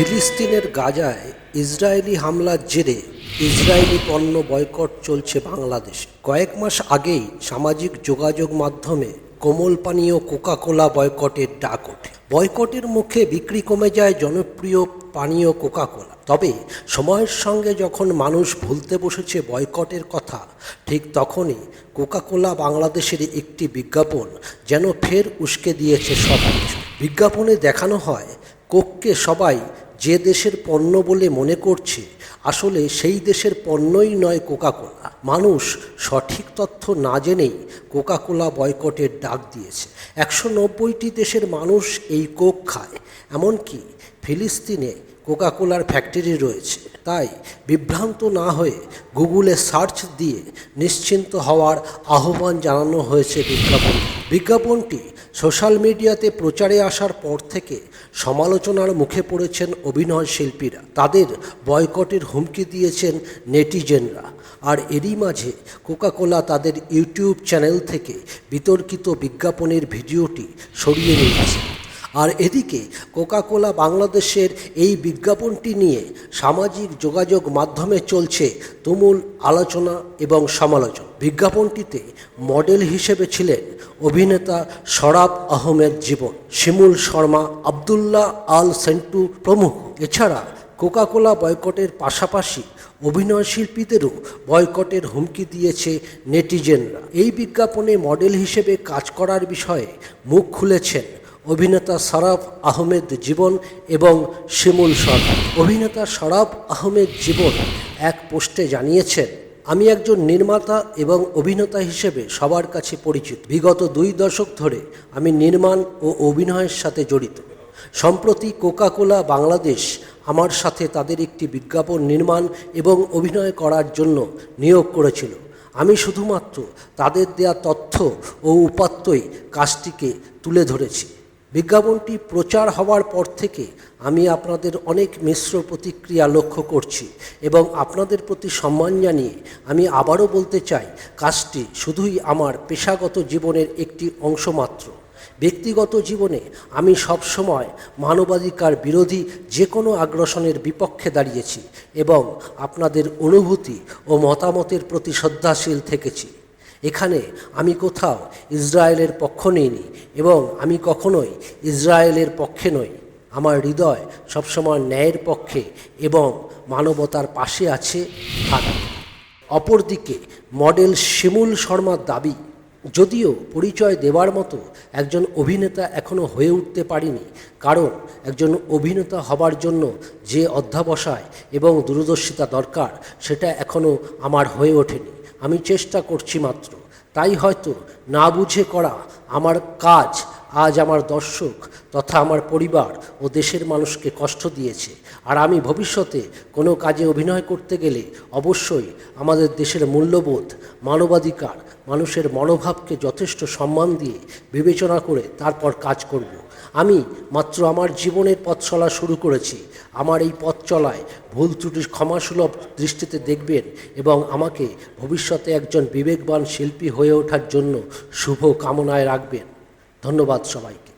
ফিলিস্তিনের গাজায় ইসরায়েলি হামলার জেরে ইসরায়েলি পণ্য বয়কট চলছে বাংলাদেশে। কয়েক মাস আগেই সামাজিক যোগাযোগ মাধ্যমে কোমল পানীয় কোকা কোলা বয়কটের ডাক ওঠে। বয়কটের মুখে বিক্রি কমে যায় জনপ্রিয় পানীয় কোকা কোলা তবে সময়ের সঙ্গে যখন মানুষ ভুলতে বসেছে বয়কটের কথা, ঠিক তখনই কোকা কোলা বাংলাদেশের একটি বিজ্ঞাপন যেন ফের উস্কে দিয়েছে সব কিছু বিজ্ঞাপনে দেখানো হয়, কোককে সবাই যে দেশের পণ্য বলে মনে করছে, আসলে সেই দেশের পণ্যই নয় কোকাকোলা। মানুষ সঠিক তথ্য না জেনেই কোকাকোলা বয়কটের ডাক দিয়েছে। একশো নব্বইটি দেশের মানুষ এই কোক খায়, এমনকি ফিলিস্তিনে কোকাকোলার ফ্যাক্টরি রয়েছে। তাই বিভ্রান্ত না হয়ে গুগলে সার্চ দিয়ে নিশ্চিন্ত হওয়ার আহ্বান জানানো হয়েছে বিজ্ঞাপন বিজ্ঞাপনটি সোশ্যাল মিডিয়াতে প্রচারে আসার পর থেকে সমালোচনার মুখে পড়েছেন অভিনয় শিল্পীরা। তাদের বয়কটের হুমকি দিয়েছেন নেটিজেনরা। আর এরই মাঝে কোকাকোলা তাদের ইউটিউব চ্যানেল থেকে বিতর্কিত বিজ্ঞাপনের ভিডিওটি সরিয়ে নিয়েছে। আর এদিকে কোকাকোলা বাংলাদেশের এই বিজ্ঞাপনটি নিয়ে সামাজিক যোগাযোগ মাধ্যমে চলছে তুমুল আলোচনা এবং সমালোচনা। বিজ্ঞাপনটিতে মডেল হিসেবে ছিলেন অভিনেতা শরাব আহমেদ জীবন শিমুল শর্মা, আবদুল্লাহ আল সেন্টু প্রমুখ। এছাড়া কোকাকোলা বয়কটের পাশাপাশি অভিনয় শিল্পীদেরও বয়কটের হুমকি দিয়েছে নেটিজেনরা। এই বিজ্ঞাপনে মডেল হিসেবে কাজ করার বিষয়ে মুখ খুলেছেন অভিনেতা সরাফ আহমেদ জীবন এবং শিমুল সরকার অভিনেতা সরাফ আহমেদ জীবন এক পোস্টে জানিয়েছেন আমি একজন নির্মাতা এবং অভিনেতা হিসেবে সবার কাছে পরিচিত। বিগত দুই দশক ধরে আমি নির্মাণ ও অভিনয়ের সাথে জড়িত। সম্প্রতি কোকাকোলা বাংলাদেশ আমার সাথে তাদের একটি বিজ্ঞাপন নির্মাণ এবং অভিনয় করার জন্য নিয়োগ করেছিল। আমি শুধুমাত্র তাদের দেয়া তথ্য ও উপাত্তই কাজটিকে তুলে ধরেছি। বিজ্ঞাপনটি প্রচার হওয়ার পর থেকে আমি আপনাদের অনেক মিশ্র প্রতিক্রিয়া লক্ষ্য করছি এবং আপনাদের প্রতি সম্মান জানিয়ে আমি আবারও বলতে চাই, কাজটি শুধুই আমার পেশাগত জীবনের একটি অংশ মাত্র। ব্যক্তিগত জীবনে আমি সবসময় মানবাধিকার বিরোধী যে কোনো আগ্রাসনের বিপক্ষে দাঁড়িয়েছি এবং আপনাদের অনুভূতি ও মতামতের প্রতি শ্রদ্ধাশীল থেকেছি। এখানে আমি কোথাও ইসরায়েলের পক্ষ নিইনি এবং আমি কখনোই ইসরায়েলের পক্ষে নই। আমার হৃদয় সবসময় ন্যায়ের পক্ষে এবং মানবতার পাশে আছে থাকবে অপরদিকে, মডেল শিমুল শর্মার দাবি, যদিও পরিচয় দেওয়ার মতো একজন অভিনেতা এখনও হয়ে উঠতে পারিনি, কারণ একজন অভিনেতা হবার জন্য যে অধ্যাবসায় এবং দূরদর্শিতা দরকার, সেটা এখনও আমার হয়ে ওঠেনি। আমি চেষ্টা করছি মাত্র। তাই হয়তো না বুঝে করা আমার কাজ। আজ আমার দর্শক তথা আমার পরিবার ও দেশের মানুষকে কষ্ট দিয়েছে। আর আমি ভবিষ্যতে কোনো কাজে অভিনয় করতে গেলে অবশ্যই আমাদের দেশের মূল্যবোধ, মানবাধিকার, মানুষের মনোভাবকে যথেষ্ট সম্মান দিয়ে বিবেচনা করে তারপর কাজ করব। আমি মাত্র আমার জীবনের পথ চলা শুরু করেছি। আমার এই পথ চলায় ভুল ত্রুটি ক্ষমাসুলভ দৃষ্টিতে দেখবেন এবং আমাকে ভবিষ্যতে একজন বিবেকবান শিল্পী হয়ে ওঠার জন্য শুভ কামনায় রাখবেন। ধন্যবাদ সবাইকে।